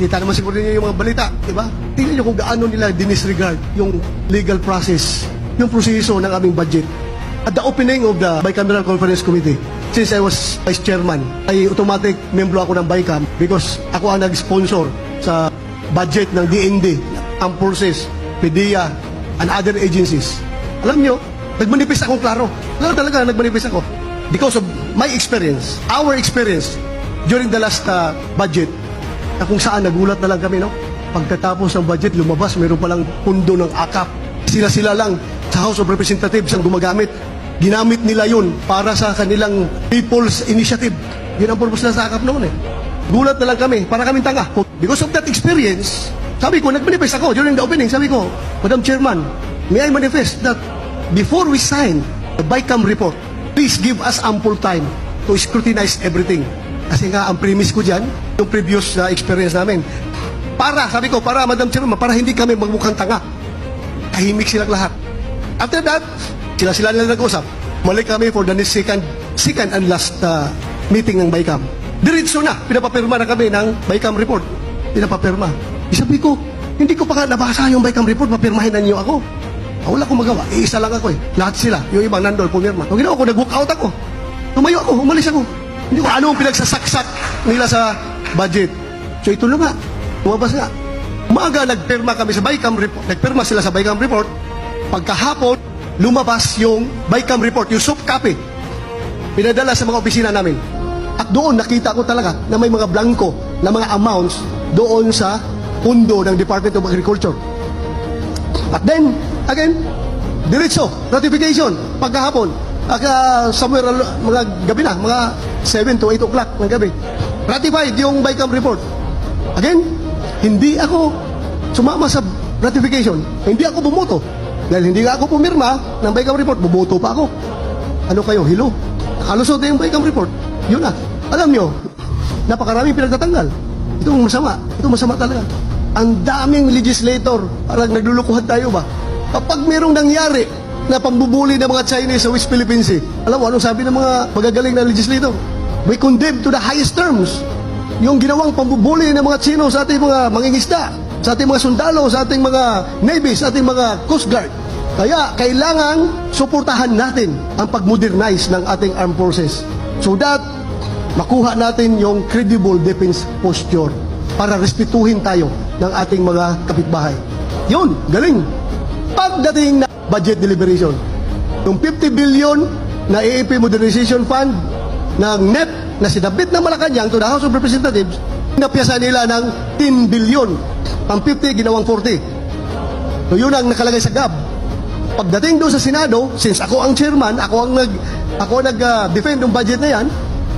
Kita naman siguro niyo yung mga balita, di ba? Tingnan niyo kung gaano nila dinisregard yung legal process, yung proseso ng aming budget. At the opening of the Bicameral Conference Committee, since I was vice chairman, ay automatic membro ako ng BICAM because ako ang nag-sponsor sa budget ng DND, Armed Forces, PDEA, and other agencies. Alam niyo, nagmanifest akong klaro. Klaro talaga, nagmanifest ako. Because of my experience, our experience during the last uh, budget, na kung saan nagulat na lang kami, no? Pagkatapos ng budget, lumabas, mayroon palang pundo ng akap. Sila-sila lang sa House of Representatives ang gumagamit. Ginamit nila yun para sa kanilang People's Initiative. Yun ang purpose na sa akap noon eh. Gulat na lang kami, para kaming tanga. Because of that experience, sabi ko, nag-manifest ako during the opening, sabi ko, Madam Chairman, may I manifest that before we sign the BICAM report, please give us ample time to scrutinize everything. Kasi nga, ang premise ko dyan, yung previous uh, experience namin. Para, sabi ko, para, Madam Chairman, para hindi kami magmukhang tanga. Tahimik silang lahat. After that, sila-sila nila nag-usap. Malik kami for the second, second and last uh, meeting ng BICAM. Diretso na, pinapapirma na kami ng BICAM report. Pinapapirma. Isabi ko, hindi ko pa nga nabasa yung BICAM report, papirmahin na niyo ako. Ah, wala akong magawa, iisa lang ako eh. Lahat sila, yung ibang nandol, pumirma. Kung ginawa ko, nag-walk out ako. Tumayo ako, umalis ako. Hindi ko ano ang pinagsasaksak nila sa budget. So ito na nga, lumabas nga. Umaga, nagpirma kami sa BICAM report. Nagpirma sila sa BICAM report. Pagkahapon, lumabas yung BICAM report, yung soft copy. Pinadala sa mga opisina namin. At doon nakita ko talaga na may mga blanco na mga amounts doon sa pundo ng Department of Agriculture. At then, again, diretso, ratification, pagkahapon, aka somewhere mga gabi na, mga 7 to 8 o'clock ng gabi. Ratified yung BICAM report. Again, hindi ako sumama sa ratification. Hindi ako bumoto. Dahil hindi ako pumirma ng BICAM report, bumoto pa ako. Ano kayo, hilo? Nakalusot na yung BICAM report. Yun na. Alam nyo, napakaraming pinagtatanggal. Ito masama. Ito masama talaga. Ang daming legislator, parang naglulukuhan tayo ba? Kapag merong nangyari na pambubuli ng mga Chinese sa West Philippine Sea, alam mo, anong sabi ng mga magagaling na legislator? We condemn to the highest terms yung ginawang pambubuli ng mga Chino sa ating mga mangingisda, sa ating mga sundalo, sa ating mga Navy, sa ating mga Coast Guard. Kaya kailangan suportahan natin ang pag-modernize ng ating armed forces so that makuha natin yung credible defense posture para respetuhin tayo ng ating mga kapitbahay. Yun, galing. Pagdating na budget deliberation, yung 50 billion na AAP Modernization Fund ng NEP na sinabit ng Malacanang to the House of Representatives, napiyasa nila ng 10 billion. Ang 50, ginawang 40. So yun ang nakalagay sa GAB. Pagdating doon sa Senado, since ako ang chairman, ako ang nag ako nag-defend ng budget na yan,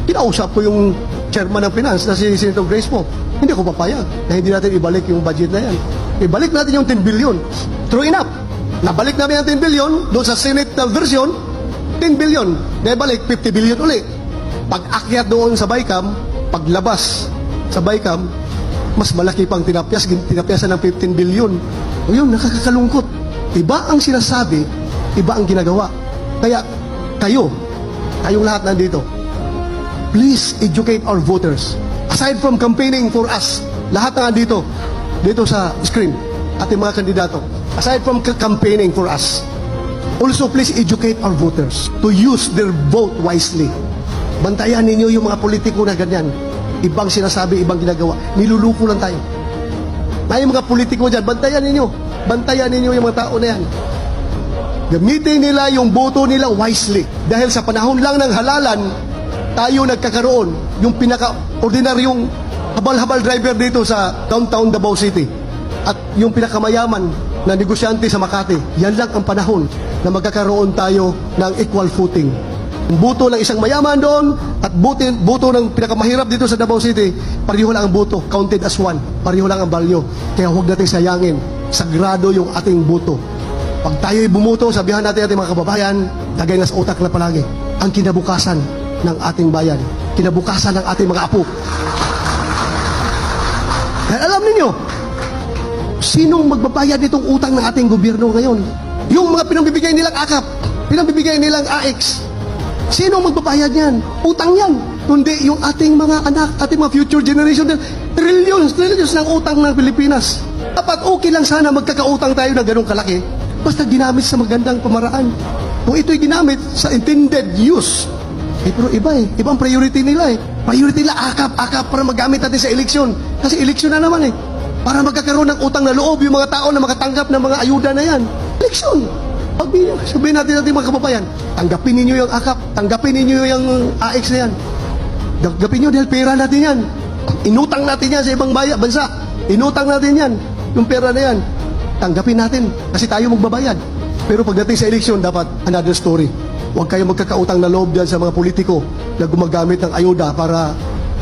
kinausap ko yung chairman ng finance na si Senator Grace po. Hindi ako papayag na hindi natin ibalik yung budget na yan. Ibalik natin yung 10 billion. True enough. Nabalik namin ang 10 billion doon sa Senate uh, version, 10 billion. Naibalik 50 billion uli. Pag akyat doon sa BICAM, paglabas sa BICAM, mas malaki pang tinapyas, tinapyasan ng 15 billion. O yun, nakakakalungkot. Iba ang sinasabi, iba ang ginagawa. Kaya kayo, kayong lahat nandito, please educate our voters. Aside from campaigning for us, lahat na dito, dito sa screen, ating mga kandidato, aside from ca- campaigning for us, also please educate our voters to use their vote wisely. Bantayan ninyo yung mga politiko na ganyan. Ibang sinasabi, ibang ginagawa. Niluluko lang tayo. May mga politiko dyan, bantayan ninyo. Bantayan ninyo yung mga tao na yan. Gamitin nila yung boto nila wisely. Dahil sa panahon lang ng halalan, tayo nagkakaroon yung pinaka-ordinaryong habal-habal driver dito sa downtown Davao City. At yung pinakamayaman na negosyante sa Makati, yan lang ang panahon na magkakaroon tayo ng equal footing. Buto ng isang mayaman doon at buto, buto ng pinakamahirap dito sa Davao City, pareho lang ang buto, counted as one. Pareho lang ang value. Kaya huwag natin sayangin. Sagrado yung ating buto. Pag tayo'y bumuto, sabihan natin ating mga kababayan, lagay na sa utak na palagi, ang kinabukasan ng ating bayan, kinabukasan ng ating mga apo. Dahil alam ninyo, sinong magbabayad nitong utang ng ating gobyerno ngayon? Yung mga pinambibigay nilang akap, pinambibigay nilang AX, sinong magbabayad yan? Utang yan. Kundi yung ating mga anak, ating mga future generation. Trillions, trillions ng utang ng Pilipinas. Dapat okay lang sana magkakautang tayo na ganun kalaki. Basta ginamit sa magandang pamaraan. Kung ito'y ginamit sa intended use, eh, pero iba eh. Ibang priority nila eh. Priority nila akap, akap para magamit natin sa eleksyon. Kasi eleksyon na naman eh. Para magkakaroon ng utang na loob yung mga tao na makatanggap ng mga ayuda na yan. Eleksyon. Sabihin, sabihin natin natin mga kababayan, tanggapin ninyo yung akap, tanggapin ninyo yung AX na yan. Tanggapin nyo dahil pera natin yan. Inutang natin yan sa ibang baya, bansa. Inutang natin yan. Yung pera na yan. Tanggapin natin kasi tayo magbabayad. Pero pagdating sa eleksyon, dapat another story. Huwag kayong magkakautang na loob dyan sa mga politiko na gumagamit ng ayuda para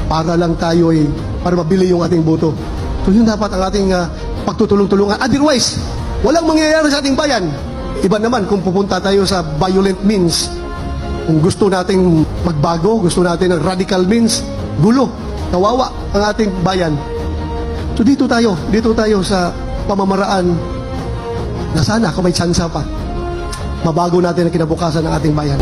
para lang tayo ay para mabili yung ating boto. So yun dapat ang ating ah, pagtutulong-tulungan. Otherwise, walang mangyayari sa ating bayan. Iba naman kung pupunta tayo sa violent means, kung gusto nating magbago, gusto natin ng radical means, gulo, kawawa ang ating bayan. So dito tayo, dito tayo sa pamamaraan na sana kung may tsansa pa, mabago natin ang kinabukasan ng ating bayan.